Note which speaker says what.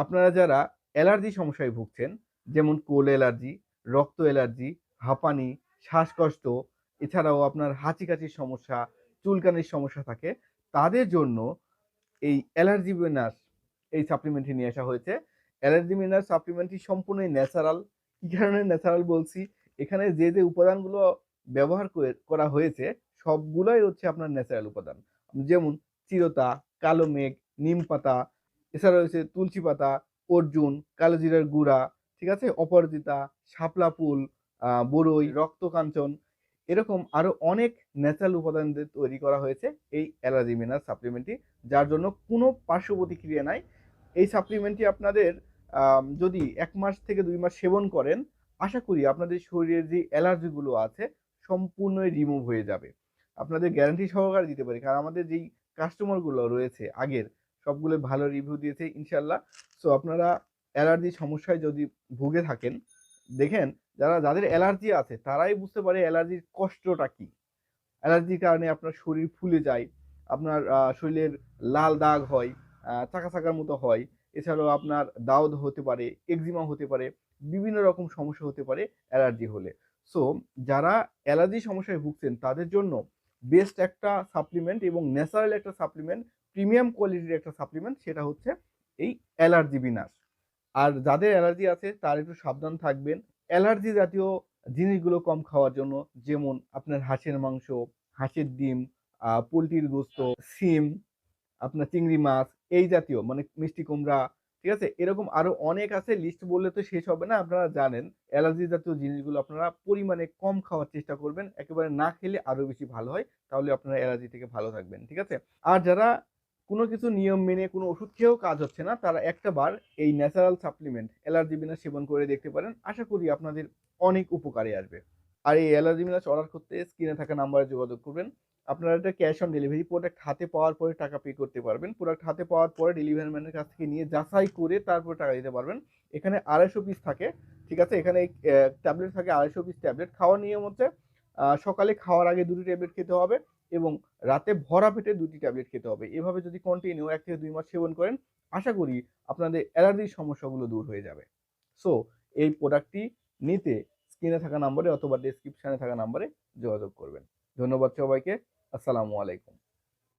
Speaker 1: আপনারা যারা অ্যালার্জি সমস্যায় ভুগছেন, যেমন কোল অ্যালার্জি, রক্ত অ্যালার্জি, হাঁপানি, শ্বাসকষ্ট, এছাড়াও আপনার হাঁচি কাশির সমস্যা, চুলকানির সমস্যা থাকে, তাদের জন্য এই অ্যালার্জি বিনাশ এই সাপ্লিমেন্টটি নিয়ে আসা হয়েছে। অ্যালার্জি বিনাশ সাপ্লিমেন্টটি সম্পূর্ণই ন্যাচারাল। কি কারণে ন্যাচারাল বলছি? এখানে যে যে উপাদানগুলো ব্যবহার করে- করা হয়েছে, সবগুলোই হচ্ছে আপনার ন্যাচারাল উপাদান। যেমন চিরতা, কালো মেঘ, নিম পাতা এছাড়া রয়েছে তুলসী পাতা, অর্জুন কালো জিরার গুঁড়া, ঠিক আছে? অপরাজিতা, শাপলা ফুল বরই, রক্তকাঞ্চন, এরকম আরও অনেক ন্যাচারাল উপাদান তৈরি করা হয়েছে এই অ্যালার্জি মিনার সাপ্লিমেন্টটি যার জন্য কোনো পার্শ্ব প্রতিক্রিয়া নাই। এই সাপ্লিমেন্টটি আপনাদের যদি এক মাস থেকে দুই মাস সেবন করেন, আশা করি আপনাদের শরীরের যে অ্যালার্জিগুলো আছে, সম্পূর্ণই রিমুভ হয়ে যাবে। আপনাদের গ্যারান্টি সহকারে দিতে পারি, কারণ আমাদের যেই কাস্টমারগুলো রয়েছে আগের সবগুলো ভালো রিভিউ দিয়েছে, ইনশাল্লাহ। সো আপনারা অ্যালার্জি সমস্যায় যদি ভুগে থাকেন, দেখেন যারা, যাদের অ্যালার্জি আছে, তারাই বুঝতে পারে অ্যালার্জির কষ্টটা কি। অ্যালার্জির কারণে আপনার শরীর ফুলে যায়, আপনার শরীরের লাল দাগ হয় চাকা চাকার মতো হয়, এছাড়াও আপনার দাউদ হতে পারে এক্সিমা হতে পারে, বিভিন্ন রকম সমস্যা হতে পারে অ্যালার্জি হলে। সো যারা অ্যালার্জি সমস্যায় ভুগছেন, তাদের জন্য বেস্ট একটা সাপ্লিমেন্ট এবং ন্যাচারাল একটা সাপ্লিমেন্ট, প্রিমিয়াম কোয়ালিটির একটা সাপ্লিমেন্ট, সেটা হচ্ছে এই অ্যালার্জি বিনাশ। আর যাদের অ্যালার্জি আছে, তার একটু সাবধান থাকবেন। অ্যালার্জি জাতীয় জিনিসগুলো কম খাওয়ার জন্য, যেমন আপনার হাঁসের মাংস, হাঁসের ডিম পোলট্রির গোস্ত, সিম, আপনার চিংড়ি মাছ, এই জাতীয় মানে মিষ্টি কুমড়া ঠিক আছে? এরকম আরও অনেক আছে লিস্ট বললে তো শেষ হবে না, আপনারা জানেন। অ্যালার্জি জাতীয় জিনিসগুলো আপনারা পরিমাণে কম খাওয়ার চেষ্টা করবেন, একেবারে না খেলে আরও বেশি ভালো হয়, তাহলে আপনারা অ্যালার্জি থেকে ভালো থাকবেন, ঠিক আছে? আর যারা কোনো কিছু নিয়ম মেনে, কোনো ওষুধ খেয়েও কাজ হচ্ছে না, তারা একটা বার এই ন্যাচারাল সাপ্লিমেন্ট অ্যালার্জি বিনা সেবন করে দেখতে পারেন। আশা করি আপনাদের অনেক উপকারে আসবে। আর এই অ্যালার্জি বিনাশ অর্ডার করতে স্ক্রিনে থাকা নাম্বারে যোগাযোগ করবেন। আপনারা এটা ক্যাশ অন ডেলিভারি প্রোডাক্ট হাতে পাওয়ার পরে টাকা পে করতে পারবেন। প্রোডাক্ট হাতে পাওয়ার পরে ডেলিভারি ম্যানের কাছ থেকে নিয়ে যাচাই করে তারপরে টাকা দিতে পারবেন। এখানে আড়াইশো পিস থাকে, ঠিক আছে? এখানে ট্যাবলেট থাকে আড়াইশো পিস ট্যাবলেট খাওয়ার নিয়ম হচ্ছে সকালে খাওয়ার আগে দুটি ট্যাবলেট খেতে হবে এবং রাতে ভরা পেটে দুটি ট্যাবলেট খেতে হবে। এভাবে যদি কন্টিনিউ এক থেকে দুই মাস সেবন করেন, আশা করি আপনাদের অ্যালার্জির সমস্যাগুলো দূর হয়ে যাবে। সো এই প্রোডাক্টটি নিতে স্ক্রিনে থাকা নাম্বারে অথবা ডেসক্রিপশনে থাকা নাম্বারে যোগাযোগ করবেন। ধন্যবাদ সবাইকে। আসসালামু আলাইকুম।